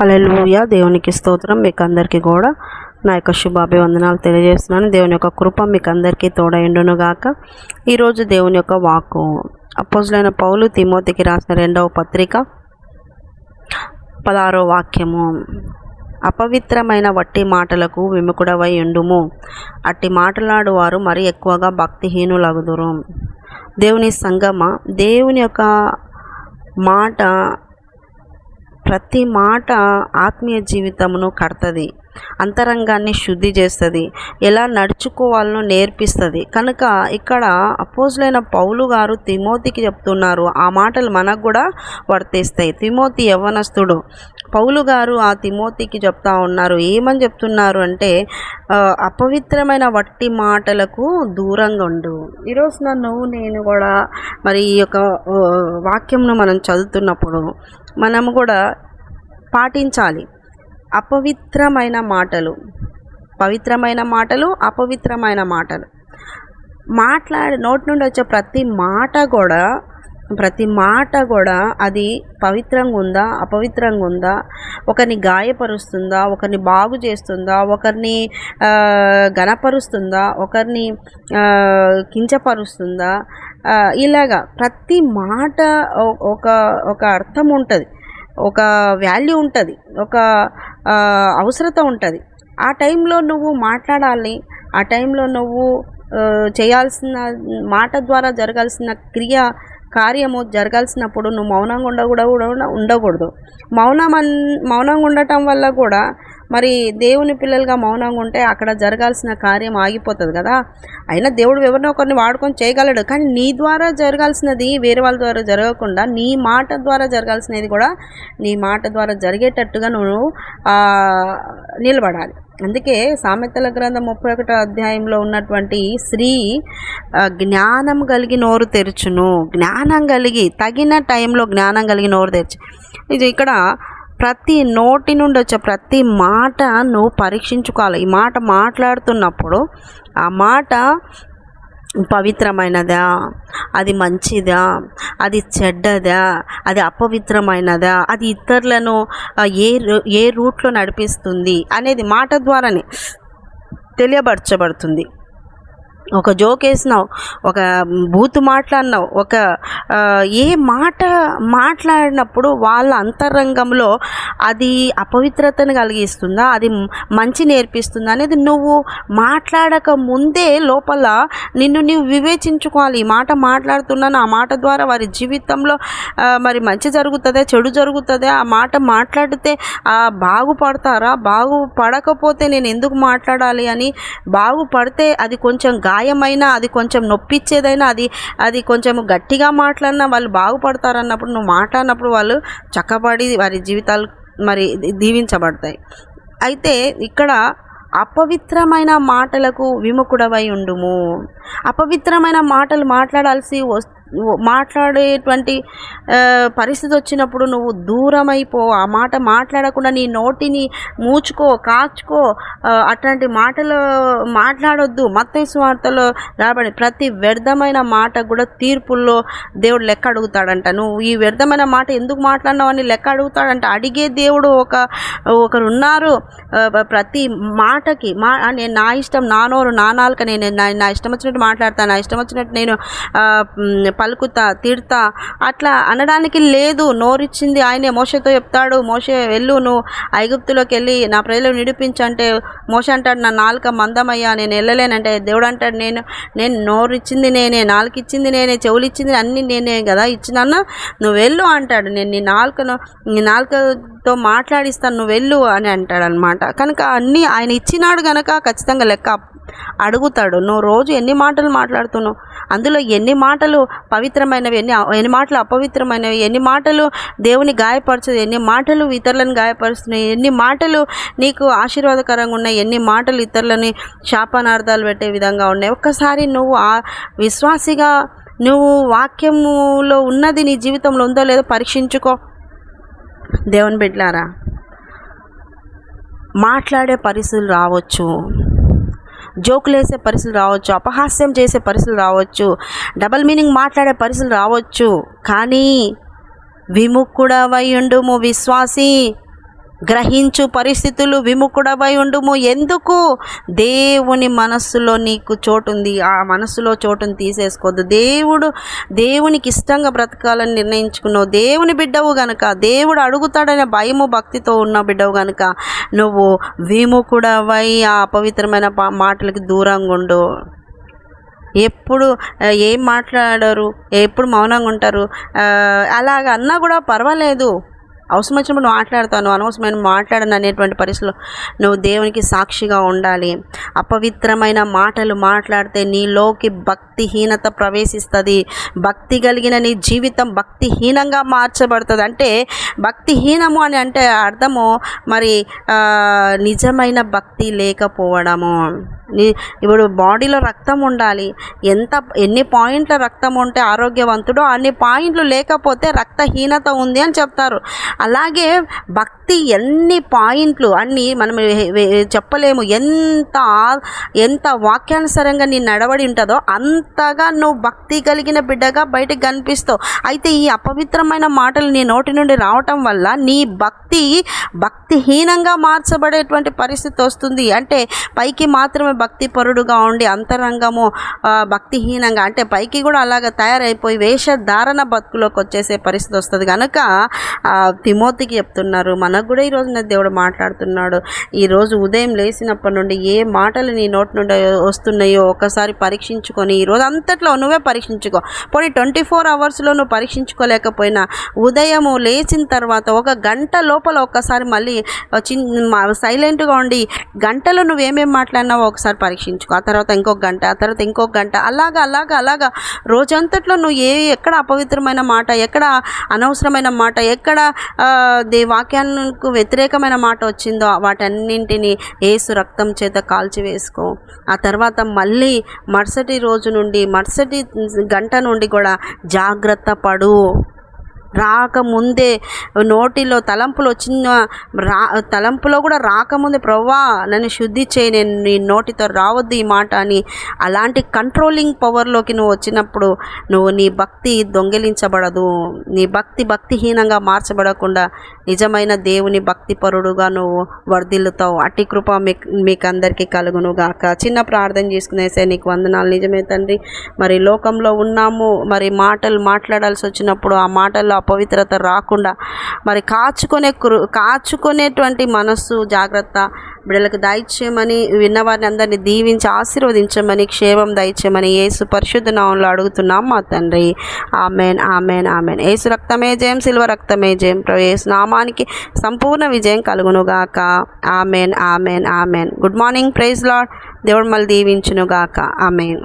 Hallelujah దేవునికి స్తోత్రం. మీకు అందరికీ కూడా నా యొక్క శుభాభివందనాలు తెలియజేస్తున్నాను. దేవుని యొక్క కృప మీకు అందరికీ తోడైండును గాక ఈరోజు దేవుని యొక్క వాక్కు. అపోజులైన పౌలు తిమోతికి రాసిన రెండవ పత్రిక పదారో వాక్యము. అపవిత్రమైన వట్టి మాటలకు విముకుడవై ఉండుము. అట్టి మాటలాడు వారు మరి ఎక్కువగా భక్తిహీనులగుదురు. దేవుని సంగమ దేవుని యొక్క మాట ప్రతి మాట ఆత్మీయ జీవితమును కడుతుంది అంతరంగాన్ని శుద్ధి చేస్తుంది ఎలా నడుచుకోవాలనో నేర్పిస్తుంది. కనుక ఇక్కడ అపోజులైన పౌలు గారు తిమోతికి చెప్తున్నారు. ఆ మాటలు మనకు కూడా వర్తిస్తాయి. తిమోతి యవ్వనస్తుడు. పౌలు గారు ఆ తిమోతికి చెప్తా ఉన్నారు. ఏమని చెప్తున్నారు అంటే అపవిత్రమైన వట్టి మాటలకు దూరంగా ఉండు. ఈరోజు నన్ను నేను కూడా మరి ఈ యొక్క వాక్యంను మనం చదువుతున్నప్పుడు మనము కూడా పాటించాలి. అపవిత్రమైన మాటలు పవిత్రమైన మాటలు అపవిత్రమైన మాటలు. మాట్లాడి నోటి నుండి వచ్చే ప్రతి మాట కూడా ప్రతి మాట కూడా అది పవిత్రంగా ఉందా అపవిత్రంగా ఉందా ఒకరిని గాయపరుస్తుందా ఒకరిని బాగు చేస్తుందా ఒకరిని ఆ, గణపరుస్తుందా ఒకరిని కించపరుస్తుందా ఇలాగా ప్రతి మాట ఒక ఒక అర్థం ఉంటుంది. ఒక వాల్యూ ఉంటుంది. ఒక అవసరత ఉంటుంది. ఆ టైంలో నువ్వు మాట్లాడాలి. ఆ టైంలో నువ్వు చేయాల్సిన మాట ద్వారా జరగాల్సిన క్రియ కార్యము జరగాల్సినప్పుడు నువ్వు మౌనంగా ఉండకూడదు కూడా ఉండకూడదు. మౌనం అన్ మౌనంగా ఉండటం వల్ల కూడా మరి దేవుని పిల్లలుగా మౌనంగా ఉంటే అక్కడ జరగాల్సిన కార్యం ఆగిపోతుంది కదా. అయినా దేవుడు ఎవరినో ఒకరిని వాడుకొని చేయగలడు. కానీ నీ ద్వారా జరగాల్సినది వేరే వాళ్ళ ద్వారా జరగకుండా నీ మాట ద్వారా జరగాల్సినది కూడా నీ మాట ద్వారా జరిగేటట్టుగా నువ్వు నిలబడాలి. అందుకే సామెతల గ్రంథం ముప్పై ఒకటో అధ్యాయంలో ఉన్నటువంటి స్త్రీ జ్ఞానం కలిగి నోరు తెరుచును. జ్ఞానం కలిగి తగిన టైంలో జ్ఞానం కలిగి నోరు తెరచు. ఇది ఇక్కడ ప్రతి నోటి నుండి వచ్చే ప్రతి మాట నువ్వు పరీక్షించుకోవాలి. ఈ మాట మాట్లాడుతున్నప్పుడు ఆ మాట పవిత్రమైనదా? అది మంచిదా? అది చెడ్డదా? అది అపవిత్రమైనదా? అది ఇతరులను ఏ రూ- ఏ రూట్లో నడిపిస్తుంది అనేది మాట ద్వారానే తెలియపరచబడుతుంది. ఒక జోక్ వేసినావు ఒక బూతు మాట్లాడినావు ఒక ఏ మాట మాట్లాడినప్పుడు వాళ్ళ అంతరంగంలో అది అపవిత్రతను కలిగిస్తుందా అది మంచి నేర్పిస్తుందా అనేది నువ్వు మాట్లాడక ముందే లోపల నిన్ను నీవు వివేచించుకోవాలి. ఈ మాట మాట్లాడుతున్నాను ఆ మాట ద్వారా వారి జీవితంలో మరి మంచి జరుగుతుందా చెడు జరుగుతుందా ఆ మాట మాట్లాడితే బాగుపడతారా బాగుపడకపోతే నేను ఎందుకు మాట్లాడాలి అని బాగుపడితే అది కొంచెం గాయమైనా అది కొంచెం నొప్పిచ్చేదైనా అది అది కొంచెం గట్టిగా మాట్లాడినా వాళ్ళు బాగుపడతారన్నప్పుడు నువ్వు మాట్లాడినప్పుడు వాళ్ళు చక్కబడి వారి జీవితాలు మరి దీవించబడతాయి. అయితే ఇక్కడ అపవిత్రమైన మాటలకు విముఖుడవై ఉండుము. అపవిత్రమైన మాటలు మాట్లాడాల్సి వస్ మాట్లాడేటువంటి పరిస్థితి వచ్చినప్పుడు నువ్వు దూరమైపో ఆ మాట మాట్లాడకుండా నీ నోటిని మూచుకో కాచుకో అట్లాంటి మాటలు మాట్లాడొద్దు. మత్తయి స్వార్థలో రాబడి ప్రతి వ్యర్థమైన మాట కూడా తీర్పుల్లో దేవుడు లెక్క అడుగుతాడంట. నువ్వు ఈ వ్యర్థమైన మాట ఎందుకు మాట్లాడినావు అని లెక్క అడుగుతాడంట. అడిగే దేవుడు ఒక ఒకరు ఉన్నారు ప్రతి మాటకి. మా నేను నా ఇష్టం నా నోరు నా నాలుక నేను నా ఇష్టం వచ్చినట్టు మాట్లాడతాను. నా ఇష్టం వచ్చినట్టు నేను పలుకుతా తిడతా అట్లా అనడానికి లేదు. నోరిచ్చింది ఆయనే. మోసతో చెప్తాడు మోసే వెళ్ళు నువ్వు ఐగుప్తులోకి వెళ్ళి నా ప్రజలు నిడిపించంటే మోస అంటాడు నా నాలుక మందమయ్యా నేను వెళ్ళలేనంటే దేవుడు అంటాడు నేను నేను నోరిచ్చింది నేనే నాలుక ఇచ్చింది నేనే చెవులు ఇచ్చింది అన్నీ నేనే కదా ఇచ్చినాను నువ్వు వెళ్ళు అంటాడు. నేను నీ నాలుకను నీ నాలుకతో మాట్లాడిస్తాను నువ్వు వెళ్ళు అని అంటాడు అనమాట కనుక అన్నీ ఆయన ఇచ్చినాడు కనుక ఖచ్చితంగా లెక్క అడుగుతాడు. నువ్వు రోజు ఎన్ని మాటలు మాట్లాడుతున్నావు? అందులో ఎన్ని మాటలు పవిత్రమైనవి ఎన్ని ఎన్ని మాటలు అపవిత్రమైనవి ఎన్ని మాటలు దేవుని గాయపరచదు ఎన్ని మాటలు ఇతరులను గాయపరుస్తున్నాయి ఎన్ని మాటలు నీకు ఆశీర్వాదకరంగా ఉన్నాయి ఎన్ని మాటలు ఇతరులని శాపనార్థాలు పెట్టే విధంగా ఉన్నాయి. ఒక్కసారి నువ్వు ఆ విశ్వాసిగా నువ్వు వాక్యములో ఉన్నది నీ జీవితంలో ఉందో లేదో పరీక్షించుకో. దేవుని బిడ్లారా మాట్లాడే పరిస్థితులు రావచ్చు. జోకులు వేసే పరిస్థితులు రావచ్చు అపహాస్యం చేసే పరిస్థితులు రావచ్చు డబల్ మీనింగ్ మాట్లాడే పరిస్థితులు రావచ్చు. కానీ విముక్కుడవై ఉండుము విశ్వాసి. గ్రహించు పరిస్థితులు విముఖుడవై ఉండుము. ఎందుకు? దేవుని మనస్సులో నీకు చోటుంది ఆ మనస్సులో చోటుని తీసేసుకోవద్దు దేవుడు దేవునికి ఇష్టంగా బ్రతకాలని నిర్ణయించుకున్నావు. దేవుని బిడ్డవు గనుక దేవుడు అడుగుతాడనే భయము భక్తితో ఉన్న బిడ్డవు గనుక నువ్వు విముఖుడవై ఆ అపవిత్రమైన పా- మాటలకి దూరంగా ఉండు. ఎప్పుడు ఏం మాట్లాడరు? ఎప్పుడు మౌనంగా ఉంటారు? అలాగ అన్నా కూడా పర్వాలేదు. అవసరం వచ్చినప్పుడు మాట్లాడతాను అనవసరమైన మాట్లాడను అనేటువంటి పరిస్థితిలో నువ్వు దేవునికి సాక్షిగా ఉండాలి. అపవిత్రమైన మాటలు మాట్లాడితే నీలోకి భక్తిహీనత ప్రవేశిస్తుంది. భక్తి కలిగిన నీ జీవితం భక్తిహీనంగా మార్చబడుతుంది. అంటే భక్తిహీనము అని అంటే అర్థము మరి నిజమైన భక్తి లేకపోవడము. ఇప్పుడు బాడీలో రక్తం ఉండాలి. ఎంత ఎన్ని పాయింట్ల రక్తం ఉంటే ఆరోగ్యవంతుడో అన్ని పాయింట్లు లేకపోతే రక్తహీనత ఉంది అని చెప్తారు. అలాగే భక్తి ఎన్ని పాయింట్లు అన్ని మనం చెప్పలేము. ఎంత ఎంత వాక్యానుసారంగా నీ నడవడి ఉంటుందో అంతగా నువ్వు భక్తి కలిగిన బిడ్డగా బయటకు కనిపిస్తావు. అయితే ఈ అపవిత్రమైన మాటలు నీ నోటి నుండి రావటం వల్ల నీ భక్తి భక్తిహీనంగా మార్చబడేటువంటి పరిస్థితి వస్తుంది. అంటే పైకి మాత్రమే భక్తి పరుడుగా ఉండి అంతరంగము భక్తిహీనంగా అంటే పైకి కూడా అలాగ తయారైపోయి వేషధారణ బతుకులోకి వచ్చేసే పరిస్థితి వస్తుంది. కనుక తిమోతికి చెప్తున్నారు మనకు కూడా ఈరోజు నా దేవుడు మాట్లాడుతున్నాడు. ఈరోజు ఉదయం లేచినప్పటి నుండి ఏ మాటలు నీ నోటి నుండి వస్తున్నాయో ఒకసారి పరీక్షించుకొని ఈరోజు అంతట్లో నువ్వే పరీక్షించుకో. పోనీ ట్వంటీ ఫోర్ అవర్స్లో నువ్వు పరీక్షించుకోలేకపోయినా ఉదయము లేచిన తర్వాత ఒక గంట లోపల ఒక్కసారి మళ్ళీ చిన్న సైలెంట్గా ఉండి గంటలో నువ్వేమేం మాట్లాడినావో ఒకసారి పరీక్షించుకో. ఆ తర్వాత ఇంకొక గంట ఆ తర్వాత ఇంకొక గంట. అలాగా అలాగా అలాగా. రోజంతట్లో నువ్వు ఏ ఎక్కడ అపవిత్రమైన మాట ఎక్కడ అనవసరమైన మాట ఎక్కడ దే వాక్యాలకు వ్యతిరేకమైన మాట వచ్చిందో వాటన్నింటినీ ఏసు రక్తం చేత కాల్చివేసుకో ఆ తర్వాత మళ్ళీ మరుసటి రోజు నుండి మరుసటి గంట నుండి కూడా జాగ్రత్త పడు. రాకముందే నోటిలో తలంపులు వచ్చిన రా తలంపులో కూడా రాకముందే ప్రవ్వా నన్ను శుద్ధి చేయి నేను నీ నోటితో రావద్దు ఈ మాట అని అలాంటి కంట్రోలింగ్ పవర్లోకి నువ్వు వచ్చినప్పుడు నువ్వు నీ భక్తి దొంగిలించబడదు. నీ భక్తి భక్తిహీనంగా మార్చబడకుండా నిజమైన దేవుని భక్తి పరుడుగా నువ్వు వర్ధిల్లుతావు. అట్టి కృప మీకు మీకు అందరికీ కలుగునుగాక చిన్న ప్రార్థన చేసుకునేసే నీకు వందనాలు. నిజమే తండ్రి మరి లోకంలో ఉన్నాము మరి మాటలు మాట్లాడాల్సి వచ్చినప్పుడు ఆ మాటల్లో అపవిత్రత రాకుండా మరి కాచుకునే కృ కాచుకునేటువంటి మనస్సు జాగ్రత్త. బిడ్డలకు దయచేయమని విన్నవారిని అందరినీ దీవించి ఆశీర్వదించమని క్షేమం దయచేయమని ఏసు పరిశుద్ధ నామంలో అడుగుతున్నాం మా తండ్రి. Amen amen amen. ఏసు రక్తమే జయం సిల్వ రక్తమే జయం. ప్రవేశ నామానికి సంపూర్ణ విజయం కలుగునుగాక. Amen amen amen. Good morning praise lord దేవుడు మళ్ళీ దీవించునుగాక. ఆమెన్.